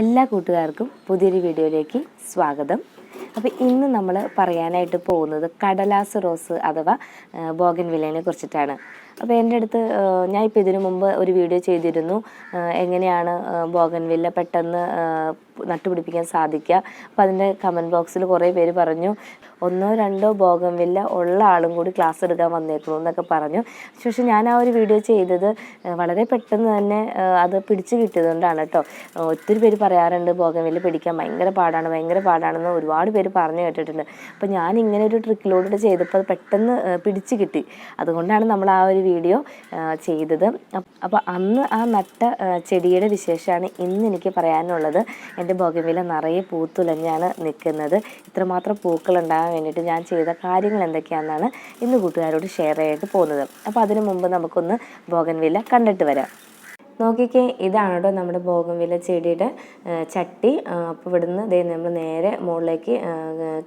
എല്ലാ കൂട്ടുകാർക്കും പുതിയൊരു വീഡിയോയിലേക്ക് സ്വാഗതം. അപ്പോൾ ഇന്ന് നമ്മൾ പറയാനായിട്ട് പോകുന്നത് കടലാസ് റോസ് അഥവാ ബോഗൻ വിലയെ കുറിച്ചിട്ടാണ്. അപ്പോൾ എന്റെ അടുത്ത് ഞാൻ ഇപ്പോൾ ഇതിനു മുമ്പ് ഒരു വീഡിയോ ചെയ്തിരുന്നു. എങ്ങനെയാണ് ബോഗൻവില്ല പെട്ടെന്ന് നട്ടുപിടിപ്പിക്കാൻ സാധിക്കുക. അപ്പോൾ അതിന്റെ കമന്റ് ബോക്സിൽ കുറേ പേര് പറഞ്ഞു ഒന്നോ രണ്ടോ ബോഗൻ വില്ല ഉള്ള ആളും കൂടി ക്ലാസ് എടുക്കാൻ വന്നേക്കണു എന്നൊക്കെ പറഞ്ഞു. പക്ഷേ ഞാൻ ആ ഒരു വീഡിയോ ചെയ്തത് വളരെ പെട്ടെന്ന് തന്നെ അത് പിടിച്ചു കിട്ടിയതുകൊണ്ടാണ് കേട്ടോ. ഒത്തിരി പേര് പറയാറുണ്ട് ബോഗൻ വില്ല പിടിക്കാൻ ഭയങ്കര പാടാണ് ഭയങ്കര പാടാണെന്ന് ഒരുപാട് പേര് പറഞ്ഞു കേട്ടിട്ടുണ്ട്. അപ്പോൾ ഞാൻ ഇങ്ങനെ ഒരു ട്രിക്കിലൂടെ ചെയ്തപ്പോൾ പെട്ടെന്ന് പിടിച്ച് കിട്ടി. അതുകൊണ്ടാണ് നമ്മൾ ആ ഒരു വീഡിയോ ചെയ്തത്. അപ്പോൾ അന്ന് ആ നട്ട ചെടിയുടെ വിശേഷമാണ് ഇന്ന് എനിക്ക് പറയാനുള്ളത്. എന്റെ ബോഗൻവില നിറയെ പൂത്തുലഞ്ഞാണ് നിൽക്കുന്നത്. ഇത്രമാത്രം പൂക്കൾ ഉണ്ടാകാൻ വേണ്ടിയിട്ട് ഞാൻ ചെയ്ത കാര്യങ്ങൾ എന്തൊക്കെയാണെന്നാണ് ഇന്ന് കൂട്ടുകാരോട് ഷെയർ ചെയ്തിട്ട് പോകുന്നത്. അപ്പോൾ അതിനു മുമ്പ് നമുക്കൊന്ന് ബോഗൻവില കണ്ടിട്ട് വരാം. നോക്കിക്കേ ഇതാണ് കേട്ടോ നമ്മുടെ ബോഗംവില ചെടിയുടെ ചട്ടി. അപ്പോൾ ഇവിടുന്ന് ദേ നമ്മൾ നേരെ മുകളിലേക്ക്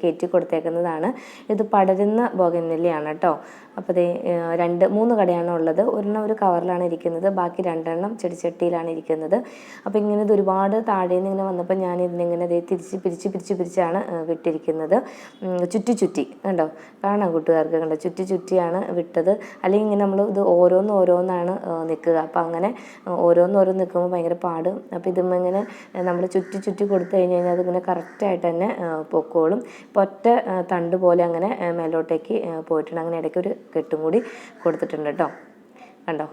കയറ്റി കൊടുത്തേക്കുന്നതാണ്. ഇത് പടരുന്ന ബോഗൻവില്ലയാണ് കേട്ടോ. അപ്പോൾ ദേ രണ്ട് മൂന്ന് കടയാണ് ഉള്ളത്. ഒരെണ്ണം ഒരു കവറിലാണ് ഇരിക്കുന്നത്. ബാക്കി രണ്ടെണ്ണം ചെടിച്ചട്ടിയിലാണ് ഇരിക്കുന്നത്. അപ്പോൾ ഇങ്ങനെ ഇത് ഒരുപാട് താഴെ നിന്ന് ഇങ്ങനെ വന്നപ്പോൾ ഞാൻ ഇതിനിങ്ങനെ ഇതേ തിരിച്ച് പിരിച്ച് പിരിച്ച് പിരിച്ചാണ് വിട്ടിരിക്കുന്നത്. ചുറ്റി ചുറ്റി കണ്ടോ? കാണാം കൂട്ടുകാർക്ക് കണ്ടോ? ചുറ്റി ചുറ്റിയാണ് വിട്ടത്. അല്ലെങ്കിൽ ഇങ്ങനെ നമ്മൾ ഇത് ഓരോന്ന് ഓരോന്നാണ് നിൽക്കുക. അപ്പോൾ അങ്ങനെ ആ, ഓരോന്ന് ഓരോന്ന് നിൽക്കുമ്പോൾ ഭയങ്കര പാട്. അപ്പോൾ ഇതും ഇങ്ങനെ നമ്മൾ ചുറ്റി ചുറ്റി കൊടുത്തു കഴിഞ്ഞ് കഴിഞ്ഞാൽ അതിങ്ങനെ കറക്റ്റായിട്ട് തന്നെ പൊക്കോളും. ഇപ്പോൾ ഒറ്റ തണ്ട് പോലെ അങ്ങനെ മേലോട്ടേക്ക് പോയിട്ടുണ്ട്. അങ്ങനെ ഇടയ്ക്ക് ഒരു കെട്ടും കൂടി കൊടുത്തിട്ടുണ്ട് കേട്ടോ കണ്ടോ?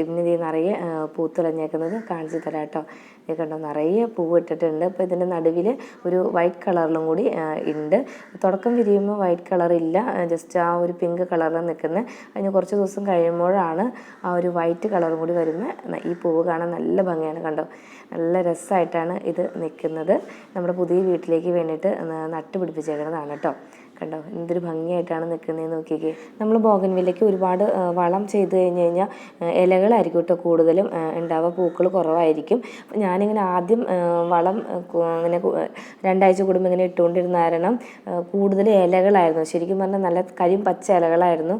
ഇതിന് ഇത് നിറയെ പൂത്തുളഞ്ഞേക്കുന്നത് കാണിച്ചു തരാം കേട്ടോ ഇത് കണ്ടോ? നിറയെ പൂവ് ഇട്ടിട്ടുണ്ട്. അപ്പോൾ ഇതിന്റെ നടുവിൽ ഒരു വൈറ്റ് കളറിലും കൂടി ഉണ്ട് തുടക്കം വിരിയുമ്പോൾ വൈറ്റ് കളർ ഇല്ല. ജസ്റ്റ് ആ ഒരു പിങ്ക് കളറിൽ നിൽക്കുന്നത് അതിന് കുറച്ച് ദിവസം കഴിയുമ്പോഴാണ് ആ ഒരു വൈറ്റ് കളറും കൂടി വരുന്നത് ഈ പൂവ് കാണാൻ നല്ല ഭംഗിയാണ് കണ്ടോ? നല്ല രസമായിട്ടാണ് ഇത് നിൽക്കുന്നത് നമ്മുടെ പുതിയ വീട്ടിലേക്ക് വേണ്ടിയിട്ട് നട്ടുപിടിപ്പിച്ചേക്കുന്നതാണ് നട്ട് പിടിപ്പിച്ചേക്കുന്നതാണ് കേട്ടോ കണ്ടോ? എന്തൊരു ഭംഗിയായിട്ടാണ് നിൽക്കുന്നത് നോക്കിക്കേ. നമ്മൾ ബോഗൻവില്ലയ്ക്ക് ഒരുപാട് വളം ചെയ്ത് കഴിഞ്ഞ് കഴിഞ്ഞാൽ ഇലകളായിരിക്കും കേട്ടോ കൂടുതലും ഉണ്ടാവുക. പൂക്കൾ കുറവായിരിക്കും. അപ്പം ഞാനിങ്ങനെ ആദ്യം വളം അങ്ങനെ രണ്ടാഴ്ച കൂടുമ്പോൾ ഇങ്ങനെ ഇട്ടുകൊണ്ടിരുന്ന കാരണം കൂടുതൽ ഇലകളായിരുന്നു. ശരിക്കും പറഞ്ഞാൽ നല്ല കരിയും പച്ച ഇലകളായിരുന്നു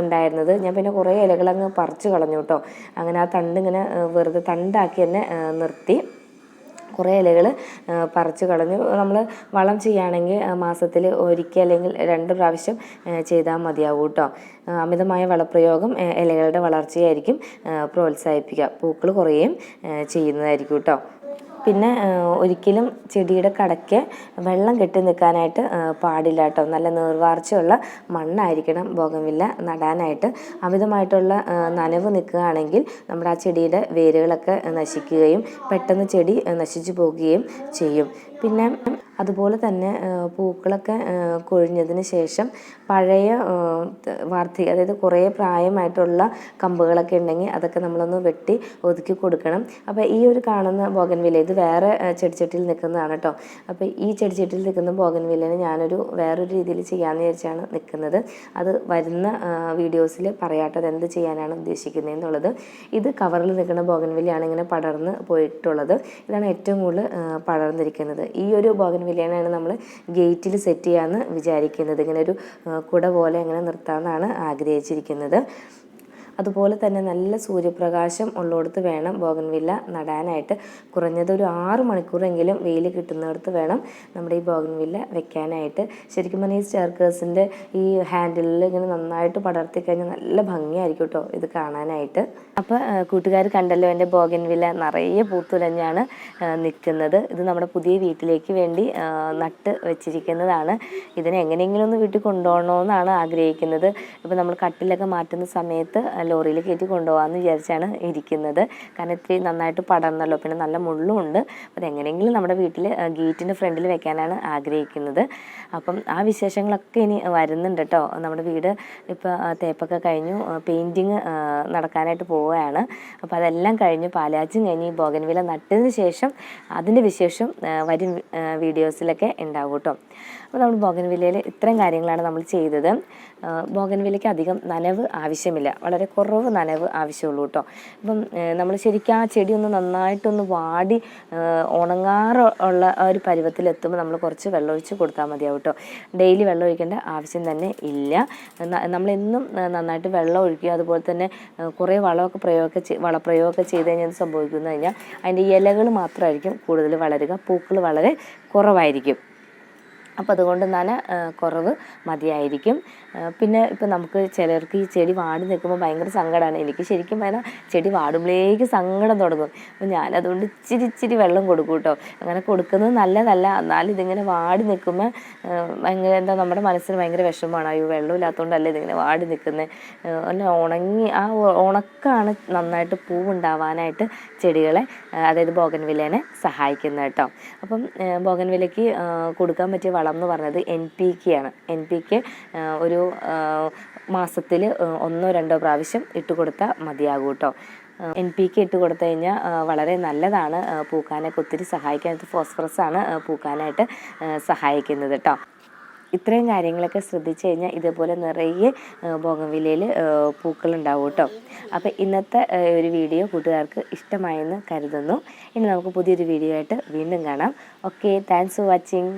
ഉണ്ടായിരുന്നത്. ഞാൻ പിന്നെ കുറേ ഇലകളങ്ങ് പറിച്ചു കളഞ്ഞു കേട്ടോ. അങ്ങനെ ആ തണ്ട് ഇങ്ങനെ വെറുതെ തണ്ടാക്കി തന്നെ നിർത്തി. കുറേ ഇലകൾ പറിച്ചു കളഞ്ഞു. നമ്മൾ വളം ചെയ്യുകയാണെങ്കിൽ മാസത്തിൽ ഒരിക്കൽ അല്ലെങ്കിൽ രണ്ട് പ്രാവശ്യം ചെയ്താൽ മതിയാവും കേട്ടോ അമിതമായ വളപ്രയോഗം ഇലകളുടെ വളർച്ചയായിരിക്കും പ്രോത്സാഹിപ്പിക്കുക. പൂക്കൾ കുറയുകയും ചെയ്യുന്നതായിരിക്കും കേട്ടോ പിന്നെ ഒരിക്കലും ചെടിയുടെ കടയ്ക്ക് വെള്ളം കെട്ടി നിൽക്കാനായിട്ട് പാടില്ല കേട്ടോ. നല്ല നീർവാർച്ചയുള്ള മണ്ണായിരിക്കണം ബോഗംവില്ല നടാനായിട്ട്. അമിതമായിട്ടുള്ള നനവ് നിൽക്കുകയാണെങ്കിൽ നമ്മുടെ ആ ചെടിയുടെ വേരുകളൊക്കെ നശിക്കുകയും പെട്ടെന്ന് ചെടി നശിച്ചു പോകുകയും ചെയ്യും. പിന്നെ അതുപോലെ തന്നെ പൂക്കളൊക്കെ കൊഴിഞ്ഞതിന് ശേഷം പഴയ വാർദ്ധി അതായത് കുറേ പ്രായമായിട്ടുള്ള കമ്പുകളൊക്കെ ഉണ്ടെങ്കിൽ അതൊക്കെ നമ്മളൊന്ന് വെട്ടി ഒതുക്കി കൊടുക്കണം. അപ്പോൾ ഈ ഒരു കാണുന്ന ബോഗൻവില ഇത് വേറെ ചെടിച്ചട്ടിയിൽ നിൽക്കുന്നതാണ് കേട്ടോ അപ്പോൾ ഈ ചെടിച്ചട്ടിയിൽ നിൽക്കുന്ന ബോഗൻവില്ലനെ ഞാനൊരു വേറൊരു രീതിയിൽ ചെയ്യാമെന്ന് വിചാരിച്ചാണ് നിൽക്കുന്നത്. അത് വരുന്ന വീഡിയോസിൽ പറയാട്ടത് എന്ത് ചെയ്യാനാണ് ഉദ്ദേശിക്കുന്നത് എന്നുള്ളത്. ഇത് കവറിൽ നിൽക്കുന്ന ബോഗൻവില്ലയാണ് ഇങ്ങനെ പടർന്ന് പോയിട്ടുള്ളത്. ഇതാണ് ഏറ്റവും കൂടുതൽ പടർന്നിരിക്കുന്നത്. ഈ ഒരു ബോഗൻവില്ലയാണ് നമ്മൾ ഗേറ്റിൽ സെറ്റ് ചെയ്യാമെന്ന് വിചാരിക്കുന്നത്. ഇങ്ങനെ ഒരു കുട പോലെ അങ്ങനെ നിർത്താമെന്നാണ് ആഗ്രഹിച്ചിരിക്കുന്നത്. അതുപോലെ തന്നെ നല്ല സൂര്യപ്രകാശം ഉള്ളിടത്ത് വേണം ബോഗൻവില്ല നടാനായിട്ട്. കുറഞ്ഞത് ഒരു ആറ് മണിക്കൂറെങ്കിലും വെയിൽ കിട്ടുന്നിടത്ത് വേണം നമ്മുടെ ഈ ബോഗൻവില്ല വെക്കാനായിട്ട്. ശരിക്കും പറഞ്ഞാൽ ഈ സ്റ്റെയർക്കേഴ്സിന്റെ ഈ ഹാൻഡിലിൽ ഇങ്ങനെ നന്നായിട്ട് പടർത്തി കഴിഞ്ഞാൽ നല്ല ഭംഗിയായിരിക്കും കേട്ടോ ഇത് കാണാനായിട്ട്. അപ്പോൾ കൂട്ടുകാർ കണ്ടല്ലോ എന്റെ ബോഗൻവില്ല നിറയെ പൂത്തുലഞ്ഞാണ് നിൽക്കുന്നത്. ഇത് നമ്മുടെ പുതിയ വീട്ടിലേക്ക് വേണ്ടി നട്ട് വെച്ചിരിക്കുന്നതാണ്. ഇതിനെ എങ്ങനെയെങ്കിലും ഒന്ന് വീട്ടിൽ കൊണ്ടുപോകണമെന്നാണ് ആഗ്രഹിക്കുന്നത്. ഇപ്പോൾ നമ്മൾ കട്ടിലൊക്കെ മാറ്റുന്ന സമയത്ത് ലോറിയിൽ കയറ്റി കൊണ്ടുപോകാമെന്ന് വിചാരിച്ചാണ് ഇരിക്കുന്നത്. കാരണം ഇത്തിരി നന്നായിട്ട് പടർന്നല്ലോ. പിന്നെ നല്ല മുള്ളും ഉണ്ട് അപ്പോൾ എങ്ങനെയെങ്കിലും നമ്മുടെ വീട്ടിൽ ഗേറ്റിന്റെ ഫ്രണ്ടിൽ വെക്കാനാണ് ആഗ്രഹിക്കുന്നത്. അപ്പം ആ വിശേഷങ്ങളൊക്കെ ഇനി വരുന്നുണ്ട് കേട്ടോ. നമ്മുടെ വീട് ഇപ്പോൾ തേപ്പൊക്കെ കഴിഞ്ഞു. പെയിന്റിങ് നടക്കാനായിട്ട് പോവുകയാണ്. അപ്പോൾ അതെല്ലാം കഴിഞ്ഞ്. പാലാച്ചും കഴിഞ്ഞ് ഈ ബോഗൻവില നട്ടതിന് ശേഷം അതിന്റെ വിശേഷം വരും വീഡിയോസിലൊക്കെ ഉണ്ടാവും കേട്ടോ. അപ്പോൾ നമ്മൾ ബോഗൻവില്ലയിൽ ഇത്രയും കാര്യങ്ങളാണ് നമ്മൾ ചെയ്തത്. ബോഗൻവില്ലയ്ക്ക് അധികം നനവ് ആവശ്യമില്ല. വളരെ കുറവ് നനവ് ആവശ്യമുള്ളൂ കേട്ടോ. അപ്പം നമ്മൾ ശരിക്കും ആ ചെടി ഒന്ന് നന്നായിട്ടൊന്ന് വാടി ഉണങ്ങാറുള്ള ഒരു പരുവത്തിലെത്തുമ്പോൾ നമ്മൾ കുറച്ച് വെള്ളമൊഴിച്ച് കൊടുത്താൽ മതിയാവും കേട്ടോ. ഡെയിലി വെള്ളം ഒഴിക്കേണ്ട ആവശ്യം തന്നെ ഇല്ല. നമ്മളെന്നും നന്നായിട്ട് വെള്ളം ഒഴിക്കുക അതുപോലെ തന്നെ കുറേ വളമൊക്കെ പ്രയോഗമൊക്കെ വളപ്രയോഗമൊക്കെ ചെയ്ത് കഴിഞ്ഞാൽ സംഭവിക്കുന്നു കഴിഞ്ഞാൽ അതിന്റെ ഇലകൾ മാത്രമായിരിക്കും കൂടുതൽ വളരുക. പൂക്കൾ വളരെ കുറവായിരിക്കും. അപ്പോൾ അതുകൊണ്ട് നന കുറവ് മതിയായിരിക്കും. പിന്നെ ഇപ്പം നമുക്ക് ചിലർക്ക് ഈ ചെടി വാടി നിൽക്കുമ്പോൾ ഭയങ്കര സങ്കടമാണ് എനിക്ക് ശരിക്കും പറഞ്ഞാൽ ചെടി വാടുമ്പോഴേക്ക് സങ്കടം തുടങ്ങും. അപ്പം ഞാനതുകൊണ്ട് ഇച്ചിരി ഇച്ചിരി വെള്ളം കൊടുക്കും കേട്ടോ. അങ്ങനെ കൊടുക്കുന്നത് നല്ലതല്ല. എന്നാലും ഇതിങ്ങനെ വാടി നിൽക്കുമ്പോൾ ഭയങ്കര എന്താ നമ്മുടെ മനസ്സിന് ഭയങ്കര വിഷമമാണ്. അയ്യോ വെള്ളമില്ലാത്തതുകൊണ്ടല്ലേ ഇതിങ്ങനെ വാടി നിൽക്കുന്നത് അല്ല ഉണങ്ങി ആ ഉണക്കാണ് നന്നായിട്ട് പൂവുണ്ടാവാനായിട്ട് ചെടികളെ അതായത് ബോഗൻവില്ലേനെ സഹായിക്കുന്നത് കേട്ടോ. അപ്പം ബോഗൻവിലയ്ക്ക് കൊടുക്കാൻ പറ്റിയ വളം എന്ന് പറയുന്നത് എൻ പി കെ ആണ്. എൻ പി കെ ഒരു മാസത്തിൽ ഒന്നോ രണ്ടോ പ്രാവശ്യം ഇട്ട് കൊടുത്താൽ മതിയാകും കേട്ടോ എൻ പി കെ ഇട്ട് കൊടുത്തു കഴിഞ്ഞാൽ വളരെ നല്ലതാണ് പൂക്കാനൊക്കെ ഒത്തിരി സഹായിക്കാൻ. ഫോസ്ഫറസ് ആണ് പൂക്കാനായിട്ട് സഹായിക്കുന്നത് കേട്ടോ ഇത്രയും കാര്യങ്ങളൊക്കെ ശ്രദ്ധിച്ചു കഴിഞ്ഞാൽ ഇതേപോലെ നിറയെ ബോഗൻവില്ലയിൽ പൂക്കളുണ്ടാവും കേട്ടോ അപ്പോൾ ഇന്നത്തെ ഒരു വീഡിയോ കൂട്ടുകാർക്ക് ഇഷ്ടമായെന്ന് കരുതുന്നു. ഇനി നമുക്ക് പുതിയൊരു വീഡിയോ ആയിട്ട് വീണ്ടും കാണാം. Okay thanks for watching